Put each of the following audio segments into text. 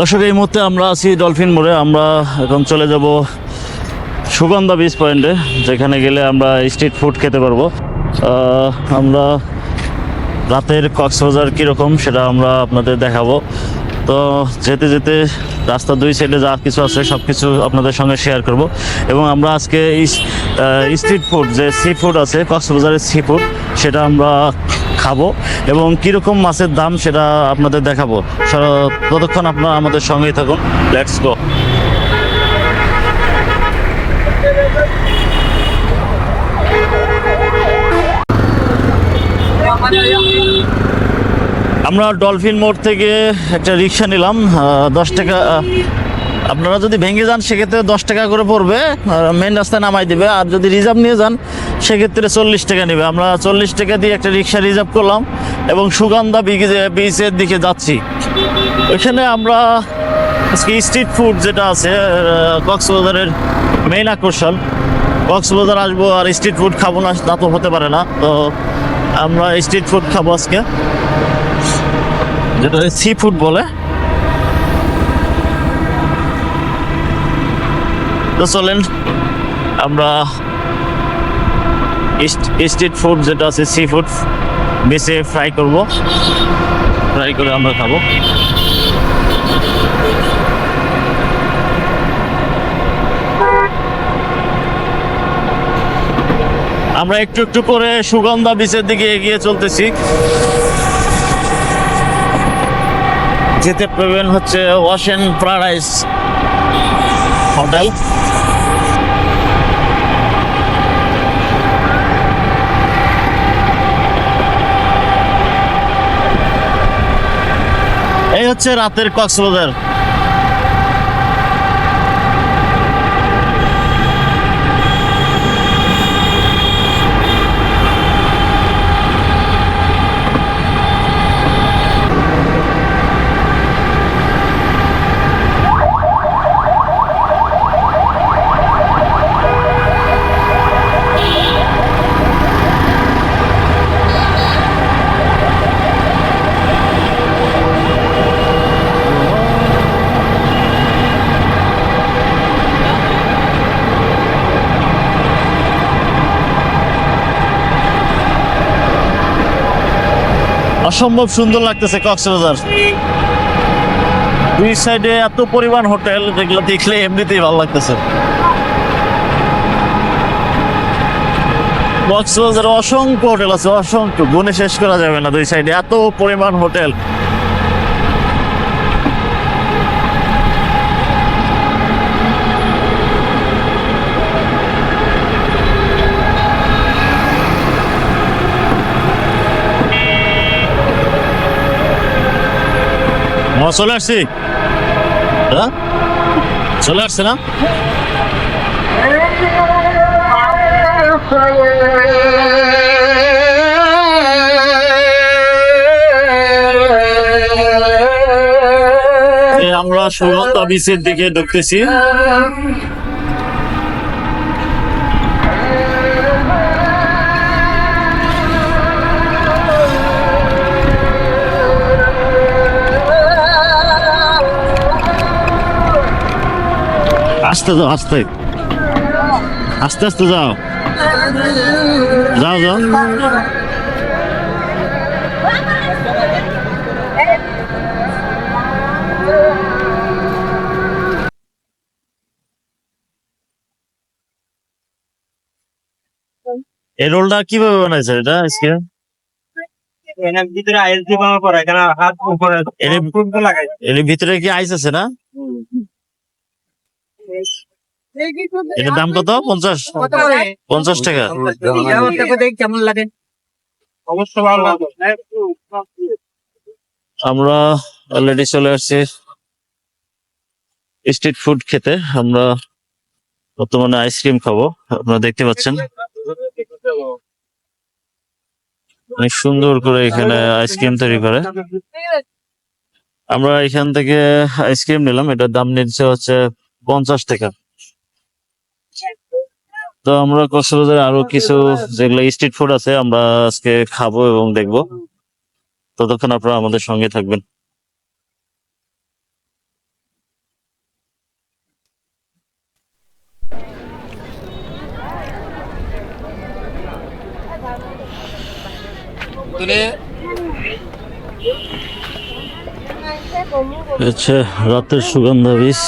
দর্শক, এই মুহূর্তে আমরা আছি ডলফিন মোড়ে। আমরা এখন চলে যাব সুগন্ধা বিচ পয়েন্টে যেখানে গেলে আমরা স্ট্রিট ফুড খেতে পারব। আমরা রাতের কক্সবাজার কীরকম সেটা আমরা আপনাদের দেখাবো। তো যেতে যেতে রাস্তার দুই সাইডে যা কিছু আছে সব কিছু আপনাদের সঙ্গে শেয়ার করব। এবং আমরা আজকে স্ট্রিট ফুড যে সি ফুড আছে, কক্সবাজারের সি ফুড সেটা আমরা খাব এবং কীরকম মাছের দাম সেটা আপনাদের দেখাবো। ততক্ষণ আপনারা আমাদের সঙ্গেই থাকুন। লেটস গো আমরা ডলফিন মোড় থেকে একটা রিক্সা নিলাম দশ টাকা আপনারা যদি ভেঙে যান, সেক্ষেত্রে দশ টাকা করে পড়বে মেন রাস্তায় নামাই দেবে। আর যদি রিজার্ভ নিয়ে যান, সেক্ষেত্রে চল্লিশ টাকা নেবে। আমরা চল্লিশ টাকা দিয়ে একটা রিক্সা রিজার্ভ করলাম এবং সুগন্ধা বিচে- বিচের দিকে যাচ্ছি। ওইখানে আমরা আজকে স্ট্রিট ফুড যেটা আছে কক্সবাজারের মেইন আকর্ষণ। কক্সবাজার আসব আর স্ট্রিট ফুড খাব না, তা তো হতে পারে না। তো আমরা স্ট্রিট ফুড খাব আজকে। যেটা সি ফুড বলে। তো চলেন, আমরা স্ট্রিট ফুড যেটা আছে সি ফুড বেছে ফ্রাই করব। ফ্রাই করে আমরা খাব। আমরা একটু একটু করে সুগন্ধা বিচের দিকে এগিয়ে চলতেছি। যেতে পারবেন হচ্ছে ওয়াশেন প্যারাডাইস হোটেল। এই হচ্ছে রাতের কক্সবাজার। অসম্ভব সুন্দর লাগতেছে কক্সবাজার। দুই সাইডে এত পরিমাণ হোটেল, যেগুলো দেখলে এমনিতেই ভালো লাগতেছে। কক্সবাজার অসংখ্য হোটেল আছে, অসংখ্য। গুনে শেষ করা যাবে না দুই সাইডে, এত পরিমাণ হোটেল। চলে আসছি। হ্যাঁ? চলে আসছে না? আমরা সুগন্ধা বিচের দিকে ঢুকতেছি। আস্তে যাও আস্তে। আস্তে আস্তে যাও। যাও যাও। এই রোলটা কীভাবে বানাইছে এটা আজকে? ভিতরে আইএস দিয়ে বানার পর এখানে হাত উপরে এর ভিতরে কি আইস আছে না? এটার দাম কত? পঞ্চাশ। পঞ্চাশ টাকা। কেমন লাগে আমরা অলরেডি চলে আসছি স্ট্রিট ফুড খেতে। আমরা বর্তমানে আইসক্রিম খাব। আপনারা দেখতে পাচ্ছেন। অনেক সুন্দর করে এখানে আইসক্রিম তৈরি করে। আমরা এখান থেকে আইসক্রিম নিলাম। এটার দাম নিচ্ছে হচ্ছে পঞ্চাশ টাকা। আচ্ছা। তো আমরা কক্সবাজার আরও কিছু যেগুলো স্ট্রিট ফুড আছে আমরা আজকে খাব এবং দেখব। ততক্ষণ আপনারা আমাদের সঙ্গে থাকবেন। আচ্ছা রাতের সুগন্ধা বিশ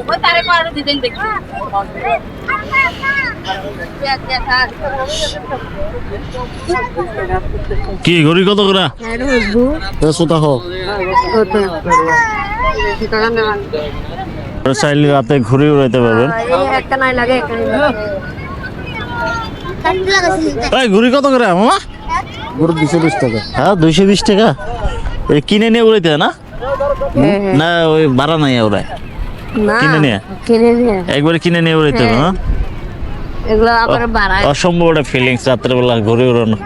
Mau tarik malah di dinding. কি ঘড়ি কত করে চাইলে রাতে ঘুরে উড়াইতে পারবেন ঘুড়ি কত করে মামা? গরু দুশো বিশ টাকা। হ্যাঁ বিশ টাকা কিনে নিয়ে উড়াইতে না না ওই ভাড়া নাই কিনে নিয়ে? একবারে কিনে নিয়ে উড়াইতে হবে এগুলো আবার বাড়ায়। অসম্ভব একটা ফিলিংস রাত্রেবেলা ঘুরে উড়ানো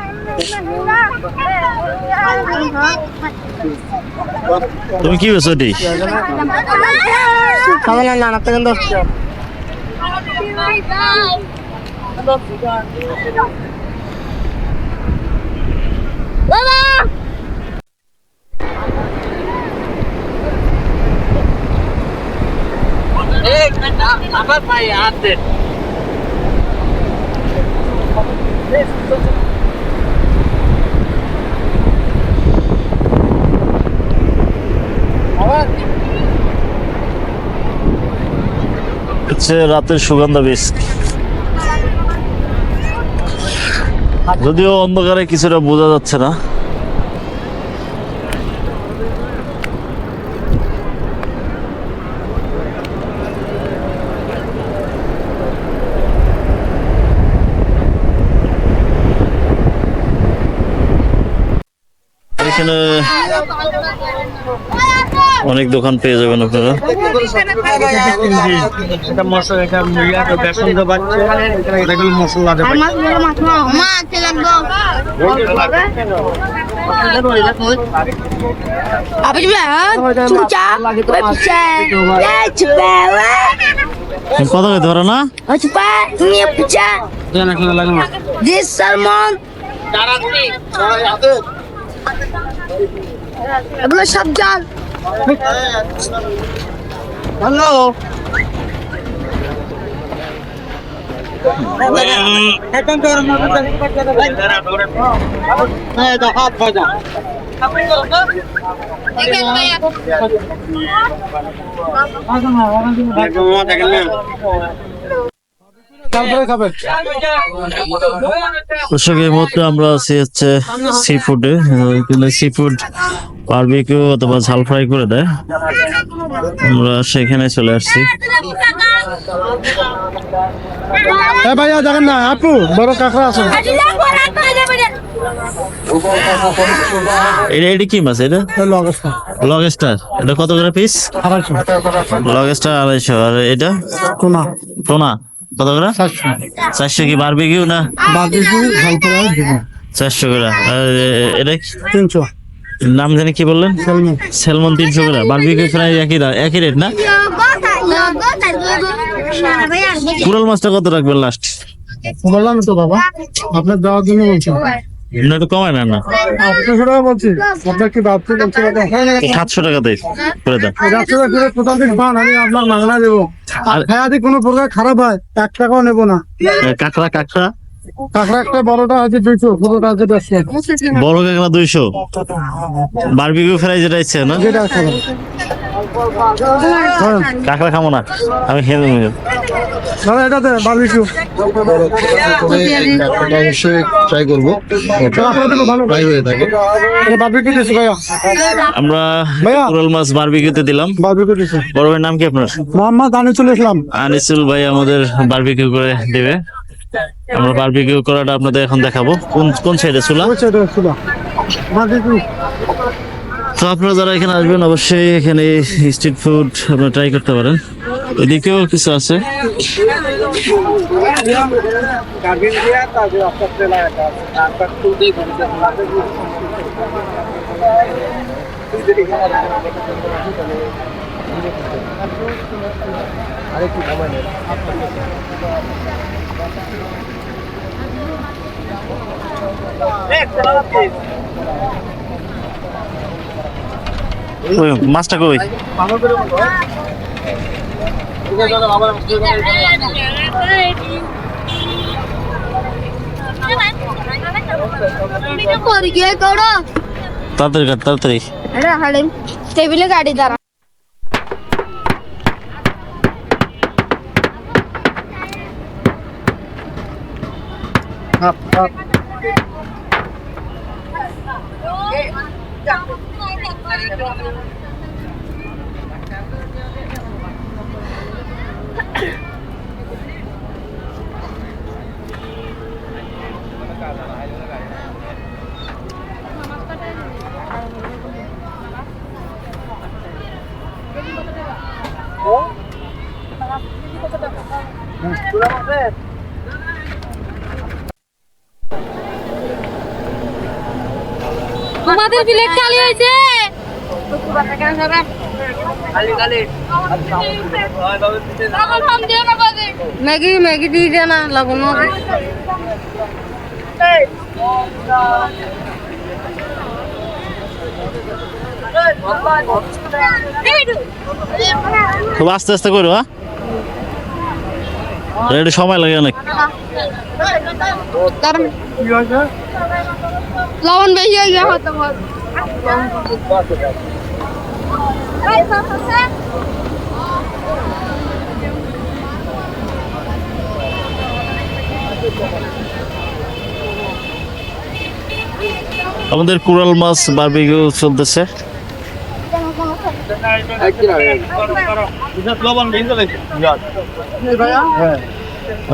তুমি কি বেছো এটি? খাবে না না আপনাকে দশ বাবা হচ্ছে রাতের সুগন্ধ বীজ যদিও অন্ধকারে কিছুটা বোঝা যাচ্ছে না। এখানে অনেক দোকান পেয়ে যাবেন আপনারা। কত ধরো না? oh এগুলো সব জাল। হ্যালো হ্যাঁ এই মুহূর্তে আমরা আছি হচ্ছে সি ফুডে সি ফুড বারবিকিউ অথবা ঝাল ফ্রাই করে দেয়। আমরা সেখানে চলে আসছি। এ ভাইয়া দেখেন না আপু বড় কাঁকড়া আছে। এটা এটা কি মাছ এটা? লগস্টার এটা কত করে পিস আড়াইশো। লগস্টার আড়াইশো। আর এটা? কোনা টোনা। কত করে? চারশো। কি বারবিকিউ না? চারশো করে। এটা তিনশো। নাম জানি কি বললেন? সেলমন। তিনশো করে। বারবিকিউ ফ্রাই একই একই রেট না? কুড়াল মাছটা কত রাখবেন লাস্ট বললাম তো বাবা। আপনার দেওয়ার জন্য বলছি একটু কমায় না না। আটশো টাকা বলছি। আপনার কি বাড়তি বলছি সাতশো করে দেন। করে থেকে পান আমি আপনার মাগনা দেবো। আর যদি কোনো প্রকার খারাপ হয় এক টাকাও নেব না। কাঁকড়া কাঁকড়া? কাঁকড়া একটা বড়টা আছে দুইশো ছোটটা আছে দেড়শো। বড় কাঁকড়া দুইশো? বারবিকিউ ফ্রাই যেটা ইচ্ছে না? কাঁকড়া খাব না আমি খেয়ে দেবো দাদা এটাতে বারবিকিউ ট্রাই করব ভালো হয়ে থাকে এটা বারবিকিউ দিছি ভাইয়া। আমরা। কুড়াল মাছ বারবিকিউতে দিলাম। বারবিকিউ দিছি বড় ভাইয়ের নাম কি আপনার? মোহাম্মদ আনিসুল ইসলাম। আনিসুল ভাই আমাদের বারবিকিউ করে দেবে। আমরা বারবিকিউ করাটা আপনাদের এখন দেখাবো। কোন কোন সাইডে চুলা? তো আপনারা যারা এখানে আসবেন অবশ্যই এখানে স্ট্রিট ফুড আপনারা ট্রাই করতে পারেন। এদিকেও কিছু আছে। আরেকটু মাছটা কই? তাড়াতাড়ি কাট তাড়াতাড়ি টেবিলে গাড়ি দাঁড়া। Up, up. Okay. আমাদের প্লেট খালি হয়েছে? ম্যাগি ম্যাগি দিয়ে দে না লবণ খুব আস্তে আস্তে করো হ্যাঁ? এটা সময় লাগে অনেক। কারণ লবণ বেশি হয়ে গিয়ে হতো আমাদের কুড়াল মাছ বারবিকিউ চলতেছে। লবণ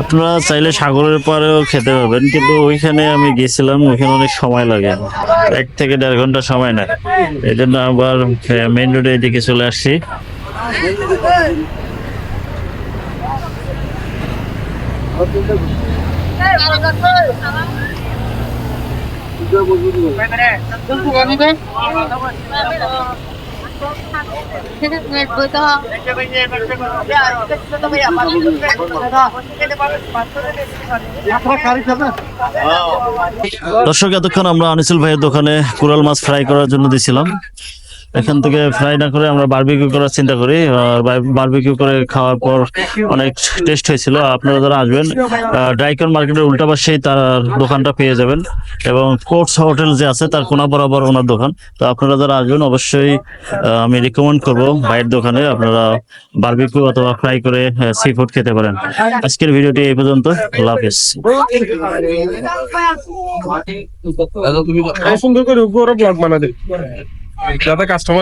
আপনারা চাইলে সাগরের পাড়েও খেতে পারবেন, কিন্তু ওইখানে আমি গেছিলাম, ওইখানে অনেক সময় লাগে। এক থেকে দেড় ঘণ্টা সময় নেয়। এই জন্য আবার মেইন রোডে এদিকে চলে আসছি। দর্শক এতক্ষণ আমরা আনিসুল ভাইয়ের দোকানে কুড়াল মাছ ফ্রাই করার জন্য দিছিলাম। এখান থেকে ফ্রাই না করে আমরা বারবিকিউ করার চিন্তা করি আর বারবিকিউ করে খাওয়ার পর অনেক টেস্ট হয়েছিল। আপনারা যারা আসবেন ড্রাইকন মার্কেটের উল্টা পাশেই তার দোকানটা পেয়ে যাবেন। এবং কোর্টস হোটেল যে আছে তার কোনা বরাবর ওনার দোকান। তো আপনারা যারা আসবেন অবশ্যই আমি রিকমেন্ড করব ভাইয়ের দোকানে আপনারা বারবিকিউ অথবা ফ্রাই করে সি ফুড খেতে পারেন। আজকের ভিডিওটি এই পর্যন্ত। আল্লাহ হাফিজ। যাতে কাস্টমার